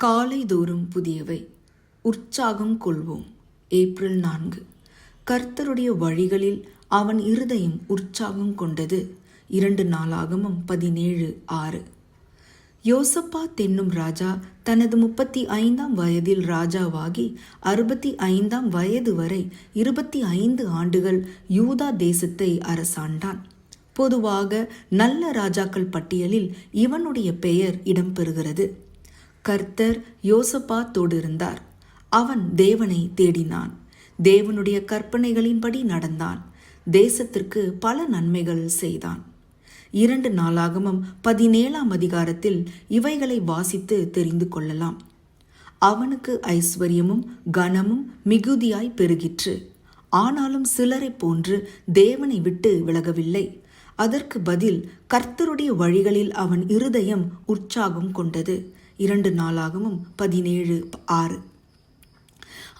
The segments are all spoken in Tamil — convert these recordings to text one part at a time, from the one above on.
காலை தோறும் புதியவை. உற்சாகம் கொள்வோம். ஏப்ரல் நான்கு. கர்த்தருடைய வழிகளில் அவன் இருதயம் உற்சாகம் கொண்டது. இரண்டு நாளாகமும் பதினேழு ஆறு. யோசப்பா தென்னும் ராஜா தனது முப்பத்தி ஐந்தாம் வயதில் ராஜாவாகி அறுபத்தி ஐந்தாம் வயது வரை இருபத்தி ஐந்து ஆண்டுகள் யூதா தேசத்தை அரசாண்டான். பொதுவாக நல்ல ராஜாக்கள் பட்டியலில் இவனுடைய பெயர் இடம்பெறுகிறது. கர்த்தர் யோசபாத்தோடு இருந்தார். அவன் தேவனை தேடினான். தேவனுடைய கற்பனைகளின்படி நடந்தான். தேசத்திற்கு பல நன்மைகள் செய்தான். இரண்டு நாளாகமும் பதினேழாம் அதிகாரத்தில் இவைகளை வாசித்து தெரிந்து கொள்ளலாம். அவனுக்கு ஐஸ்வர்யமும் கனமும் மிகுதியாய் பெருகிற்று. ஆனாலும் சிலரை போன்று தேவனை விட்டு விலகவில்லை. அதற்கு பதில் கர்த்தருடைய வழிகளில் அவன் இருதயம் உற்சாகம் கொண்டது. இரண்டு நாளாகவும் பதினேழு ஆறு.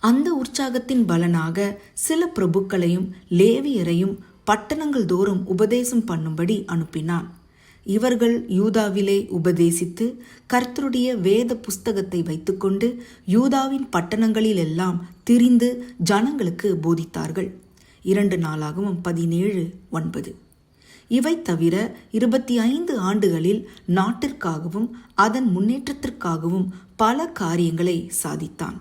அந்த உற்சாகத்தின் பலனாக சில பிரபுக்களையும் லேவியரையும் பட்டணங்கள் தோறும் உபதேசம் பண்ணும்படி அனுப்பினான். இவர்கள் யூதாவிலே உபதேசித்து கர்த்தருடைய வேத புஸ்தகத்தை வைத்துக்கொண்டு யூதாவின் பட்டணங்களிலெல்லாம் திரிந்து ஜனங்களுக்கு போதித்தார்கள். இரண்டு நாளாகவும் பதினேழு ஒன்பது. இவை தவிர இருபத்தி ஐந்து ஆண்டுகளில் நாட்டிற்காகவும் அதன் முன்னேற்றத்திற்காகவும் பல காரியங்களை சாதித்தான்.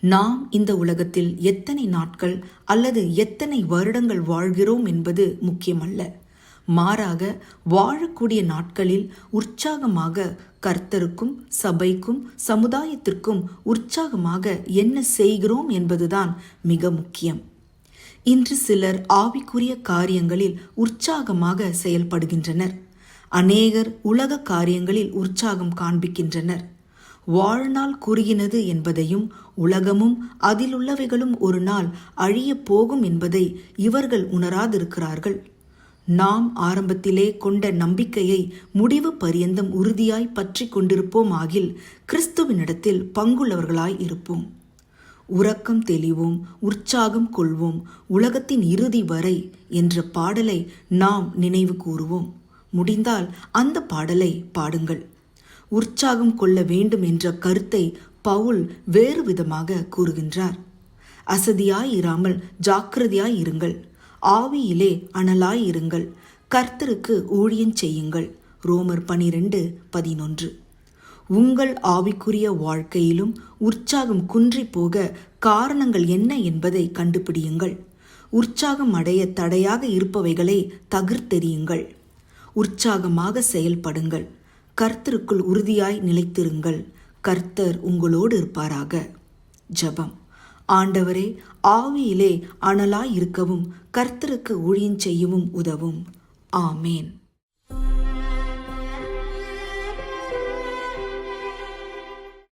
நாம் இந்த உலகத்தில் எத்தனை நாட்கள் அல்லது எத்தனை வருடங்கள் வாழ்கிறோம் என்பது முக்கியமல்ல. மாறாக வாழக்கூடிய நாட்களில் உற்சாகமாக கர்த்தருக்கும் சபைக்கும் சமுதாயத்திற்கும் உற்சாகமாக என்ன செய்கிறோம் என்பதுதான் மிக முக்கியம். இன்று சிலர் ஆவிக்குரிய காரியங்களில் உற்சாகமாக செயல்படுகின்றனர். அநேகர் உலக காரியங்களில் உற்சாகம் காண்பிக்கின்றனர். வாழ்நாள் குறுகினது என்பதையும் உலகமும் அதிலுள்ளவைகளும் ஒரு நாள் அழியப் போகும் என்பதை இவர்கள் உணராதிருக்கிறார்கள். நாம் ஆரம்பத்திலே கொண்ட நம்பிக்கையை முடிவு பரியந்தம் உறுதியாய் பற்றி கொண்டிருப்போம் ஆகில் கிறிஸ்துவினிடத்தில் பங்குள்ளவர்களாய் இருப்போம். உறக்கம் தெளிவோம் உற்சாகம் கொள்வோம் உலகத்தின் இறுதி வரை என்ற பாடலை நாம் நினைவு கூறுவோம். முடிந்தால் அந்த பாடலை பாடுங்கள். உற்சாகம் கொள்ள வேண்டும் என்ற கருத்தை பவுல் வேறு விதமாக கூறுகின்றார். அசதியாய் இராமல் ஜாக்கிரதையாய் இருங்கள். ஆவியிலே அனலாய் இருங்கள். கர்த்தருக்கு ஊழியம் செய்யுங்கள். ரோமர் பனிரெண்டு பதினொன்று. உங்கள் ஆவிக்குரிய வாழ்க்கையிலும் உற்சாகம் குன்றி போக காரணங்கள் என்ன என்பதை கண்டுபிடியுங்கள். உற்சாகம் அடைய தடையாக இருப்பவைகளை தகிர்த்தெறியுங்கள். உற்சாகமாக செயல்படுங்கள். கர்த்தருக்குள் உறுதியாய் நிலைத்திருங்கள். கர்த்தர் உங்களோடு இருப்பாராக. ஜபம். ஆண்டவரே ஆவியிலே அனலாய் இருக்கவும் கர்த்தருக்கு ஊழியம் செய்யவும் உதவும். ஆமேன்.